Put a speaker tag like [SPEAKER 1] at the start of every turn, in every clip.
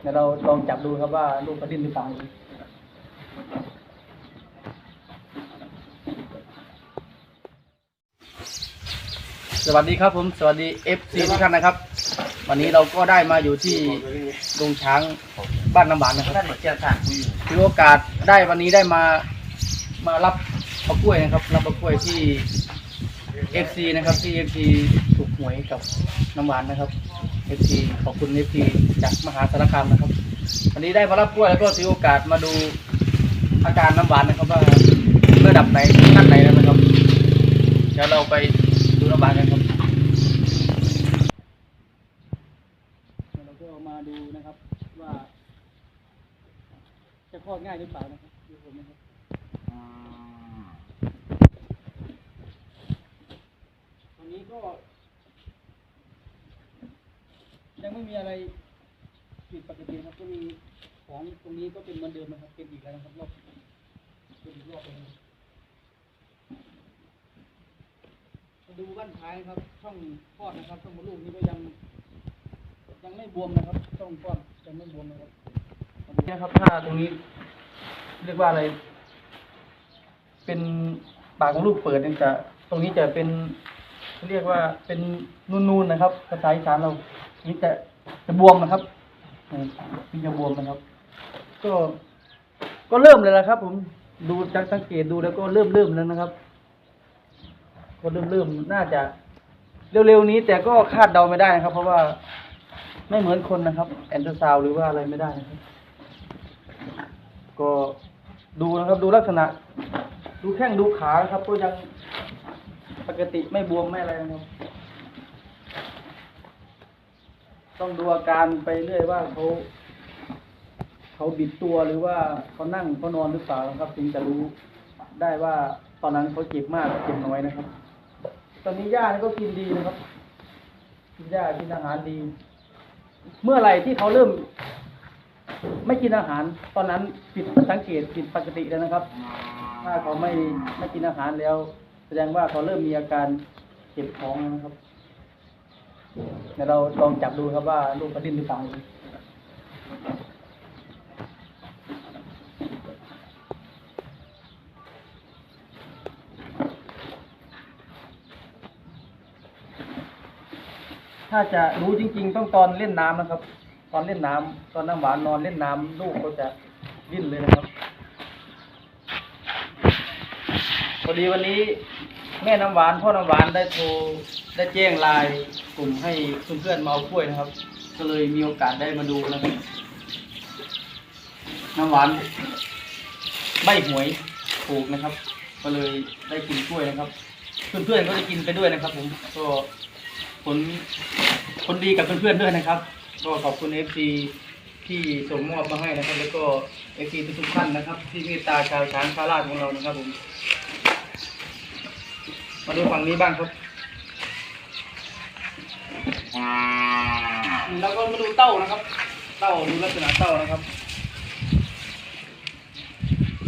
[SPEAKER 1] เดี๋ยวเราลองจับดูครับว่าลูกเขาดิ้นหรือเปล่าสวัสดีครับผมสวัสดี FC ทุกท่านนะครับ วันนี้เราก็ได้มาอยู่ที่โรงช้างบ้านน้ำหวานนะครับ
[SPEAKER 2] ท่านเจ้าทางคุยอยู่
[SPEAKER 1] ถือโอกาสได้วันนี้ได้มามารับเอากล้วยนะครับรับเอากล้วยที่ FC นะครับที่ FC ถูกหวยกับน้ำหวานนะครับ FC ขอบคุณ FC จากมหาสารคามนะครับ วันนี้ได้มารับกล้วยแล้วก็ถือโอกาสมาดูอาการน้ำหวานนะครับว่าระดับไหนขั้นไหนแล้วนะครับ เดี๋ยวเราไปดูน้ำหวานกันครับเราก็มาดูนะครับว่า จะคลอดง่ายหรือเปล่านะครับดูผมนะครับตอนนี้ก็ ยังไม่มีอะไรผิดปกติครับก็มีของตรงนี้ก็เป็นเหมือนเดิมนะครับ เป็นอีกแล้วนะครับรอบเป็นอีกรอบหนึงมาดูบ้านท้ายครับ ช่องคลอดนะครับช่องมดลูกนี่ก็ยัง ยังไม่บวมนะครับช่องคลอดยังไม่บวมนะครับนนี้นะครับถ้าตรงนี้ เรียกว่าอะไร เป็นปากของลูกเปิดเนี่ยจะตรงนี้จะเป็นเรียกว่าเป็นนูนๆนะครับภาษาอีสานเรานี่จะ จะบวมนะครับอืมนี่จะบวมนะครับ ก็ ก็เริ่มเลยละครับ ผมดูจากสังเกตดูแล้วก็เริ่มเริ่มแล้วนะครับ ก็เริ่มเริ่มน่าจะเร็วๆนี้ แต่ก็คาดเดาไม่ได้นะครับ เพราะว่าไม่เหมือนคนนะครับ แอนเตอร์ซาวหรือว่าอะไรไม่ได้นะครับ ก็ดูนะครับ ดูลักษณะ ดูแข้งดูขานะครับก็ยังปกติไม่บวมไม่อะไรนะครับ ต้องดูอาการไปเรื่อยว่าเขาเขาบิดตัวหรือว่าเขานั่งเขานอนหรือเปล่านะครับถึงจะรู้ได้ว่าตอนนั้นเขาเจ็บมากเจ็บน้อยนะครับ ตอนนี้ย่านี่ก็กินดีนะครับกินย่ากินอาหารดี เมื่อไหร่ที่เขาเริ่ม ไม่กินอาหาร ตอนนั้นผิดสังเกตผิดปกติแล้วนะครับ ถ้าเขาไม่ไม่กินอาหารแล้ว แสดงว่าเขาเริ่มมีอาการเจ็บท้องนะครับ เดี๋ยวเราลองจับดูครับว่าลูกเขาดิ้นหรือเปล่าถ้าจะรู้จริง ๆ ต้องตอนเล่นน้ำนะครับ ตอนเล่นน้ำตอนน้ำหวานนอนเล่นน้ำลูกเขาจะดิ้นเลยนะครับพอดีวันนี้ แม่น้ำหวานพ่อน้ำหวานได้โทรได้แจ้งไลน์กลุ่มให้เพื่อนๆมาเอากล้วยนะครับ ก็เลยมีโอกาสได้มาดูนะครับน้ำหวานใบหวยถูกนะครับ ก็เลยได้กินกล้วยนะครับ เพื่อนๆก็จะกินไปด้วยนะครับ ผมก็ผลผลดีกับเพื่อนๆด้วยนะครับ ก็ขอบคุณเอฟซีที่ส่งมอบมาให้นะครับ แล้วก็เอฟซีทุกๆท่านนะครับ ที่เมตตาชาวช้างชาวลาดของเรานะครับผม มาดูฝั่งนี้บ้างครับ แล้วก็มาดูเต้านะครับ เต้าดูลักษณะเต้านะครับ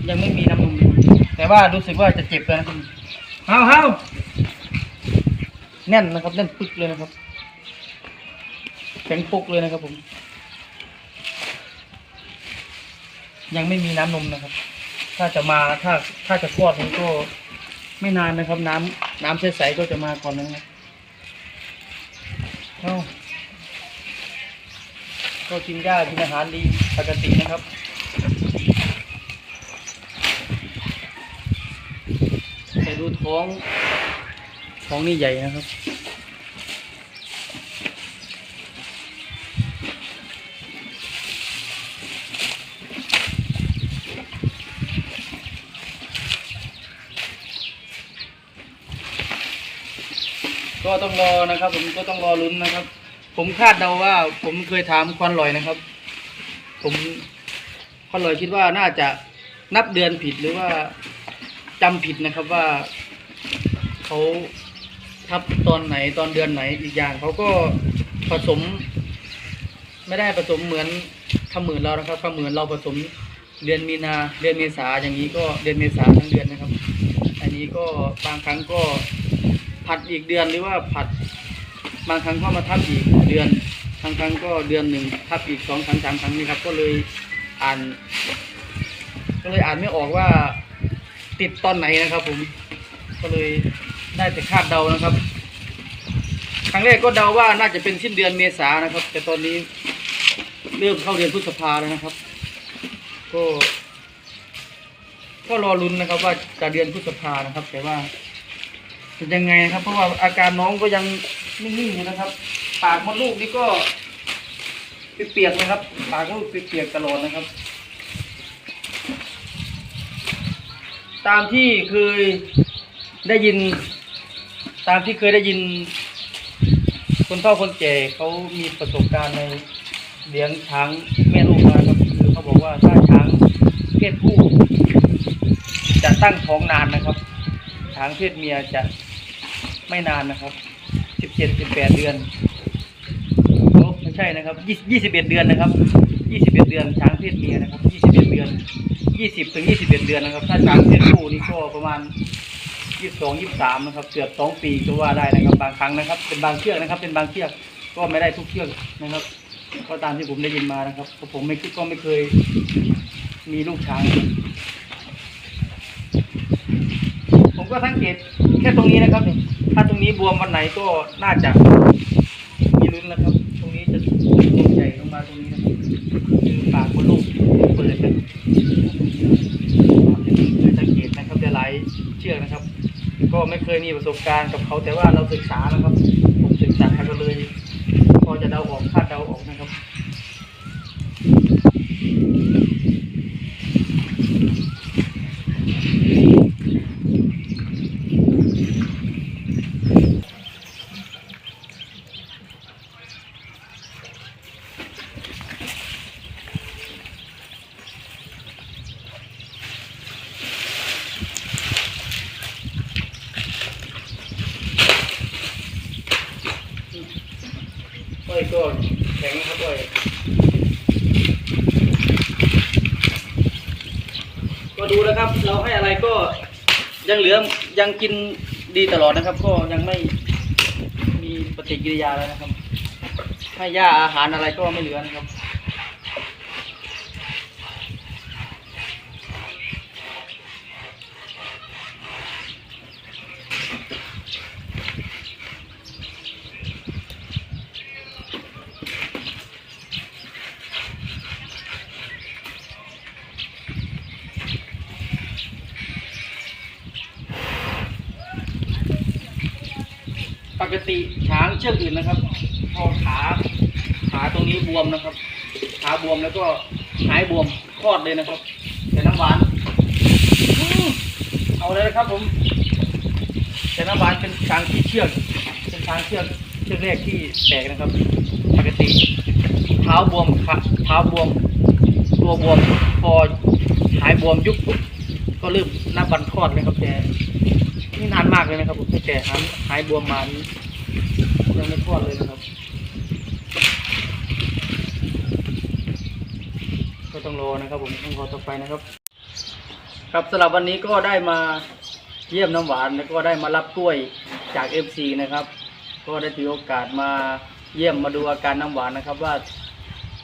[SPEAKER 1] ยังไม่มีน้ำนมอยู่แต่ว่ารู้สึกว่าจะเจ็บแล้วนะครับเฮาเฮาแน่นนะครับแน่นปึ๊กเลยนะครับแข็งปุกเลยนะครับผม ยังไม่มีน้ำนมนะครับ ถ้าจะมาถ้าถ้าจะคลอดมันก็ ไม่นานนะครับ น้ำน้ำใสๆก็จะมาก่อนนะครับเข้าก็กินหญ้ากินอาหารดีปกตินะครับ แต่ดูท้อง ท้องนี่ใหญ่นะครับ ก็ต้องรอนะครับ ผมก็ต้องรอลุ้นนะครับ ผมคาดเดาว่า ผมเคยถามควันลอยนะครับ ผมควันลอยคิดว่าน่าจะนับเดือนผิดหรือว่าจำผิดนะครับว่าเขาทับตอนไหนตอนเดือนไหนอีกอย่างเขาก็ผสม ไม่ได้ผสมเหมือนขมือนเรานะครับขมือนเราผสมเดือนมีนาเดือนเมษาอย่างนี้ก็เดือนเมษาทั้งเดือนนะครับ อันนี้ก็บางครั้งก็ ผัดอีกเดือนหรือว่าผัดบางครั้งก็มาทับอีกเดือนบางครั้งก็เดือนหนึ่งทับอีกสองครั้งสามครั้งนี่ครับ ก็เลยอ่าน ก็เลยอ่านไม่ออกว่าติดตอนไหนนะครับ ผม ก็เลยได้แต่คาดเดานะครับ ครั้งแรกก็เดาว่าน่าจะเป็นสิ้นเดือนเมษานะครับ แต่ตอนนี้เริ่มเข้าเดือนพฤษภาแล้วนะครับ ก็ก็รอลุ้นนะครับ ว่าจะเดือนพฤษภานะครับ แต่ว่า จะยังไงครับ เพราะว่าอาการน้องก็ยังนิ่งๆอยู่นะครับ ปากมดลูกนี่ก็เปียกๆนะครับ ปากมดลูกเปียกๆตลอดนะครับ ตามที่เคยได้ยิน ตามที่เคยได้ยิน คนเฒ่าคนแก่เขามีประสบการณ์ในเลี้ยงช้างแม่ลูกมาครับคือเขาบอกว่าถ้าช้างเพศผู้จะตั้งท้องนานนะครับ ช้างเพศเมียจะ ไม่นานนะครับสิบเจ็ดสิบแปดเดือนโอ้ไม่ใช่นะครับยี่สิบเอ็ดเดือนนะครับยี่สิบเอ็ดเดือนช้างเพศเมียนะครับยี่สิบเอ็ดเดือนยี่สิบถึงยี่สิบเอ็ดเดือนนะครับ ถ้าช้างเพศผู้นี่ก็ประมาณยี่สิบสองยี่สิบสามนะครับ เกือบสองปีก็ว่าได้นะครับ บางครั้งนะครับ เป็นบางเชือกนะครับ เป็นบางเชือกก็ไม่ได้ทุกเชือกนะครับก็ตามที่ผมได้ยินมานะครับเพราะผมไม่ก็ไม่เคยมีลูกช้าง ผม ก็สังเกตแค่ตรงนี้นะครับนี่ถ้าตรงนี้บวมวันไหนก็น่าจะมีลุ้นนะครับ ตรงนี้จะใหญ่ลงมาตรงนี้นะครับคือปากมดลูกเปิดนะครับเคยสังเกตนะครับแต่หลายเชือกนะครับ ก็ไม่เคยมีประสบการณ์กับเขาแต่ว่าเราศึกษานะครับ ผมศึกษาก็เลย พอจะเดาออกคาดเดาออกนะครับ อ้อยก็แข็งครับอ้อย ก็ดูนะครับ เราให้อะไรก็ยังเหลือยังกินดีตลอดนะครับ ก็ยังไม่มีปฏิกิริยาแล้วนะครับ ให้ยาอาหารอะไรก็ไม่เหลือนะครับ ปกติช้างเชือกอื่นนะครับพอขาขาตรงนี้บวมนะครับ ขาบวมแล้วก็หายบวมคลอดเลยนะครับแต่น้ำหวานเอาเลยนะครับ ผมแต่น้ำหวานเป็นช้างที่เชือกเป็นช้างเชือกเชือกแรกที่แตกนะครับ ปกติเท้าบวมขาเท้าบวม ตัวบวมพอหายบวมยุบปุ๊บก็เริ่มนับวันคลอดเลยครับแต่ นี่นานมากเลยนะครับผมตั้งแต่หายหายบวมมานี้ยังไม่คลอดเลยนะครับ ก็ต้องรอนะครับผมต้องรอต่อไปนะครับ ครับสำหรับวันนี้ก็ได้มาเยี่ยมน้ำหวานแล้วก็ได้มารับกล้วยจากเอฟซีนะครับ ก็ได้ถือโอกาสมาเยี่ยมมาดูอาการน้ำหวานนะครับ ว่า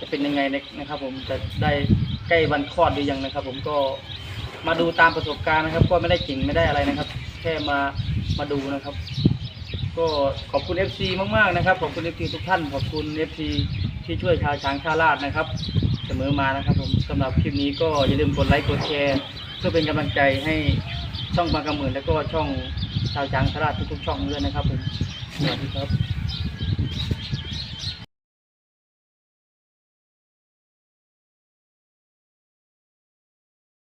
[SPEAKER 1] จะเป็นยังไงนะครับ ผมจะได้ใกล้วันคลอดหรือยังนะครับ ผมก็มาดูตามประสบการณ์นะครับ ก็ไม่ได้จริงไม่ได้อะไรนะครับ แค่มามาดูนะครับ ก็ขอบคุณ FC มากๆนะครับ ขอบคุณ FC ทุกท่าน ขอบคุณ FC ที่ช่วยชาวช้างชาลาดนะครับ เสมอมานะครับผมสำหรับคลิปนี้ก็อย่าลืมกดไลค์กดแชร์ เพื่อเป็นกำลังใจให้ช่องบางกำเมือนแล้วก็ช่องชาวช้างชาลาดทุกๆช่องด้วยนะครับผมสวัสดีครับ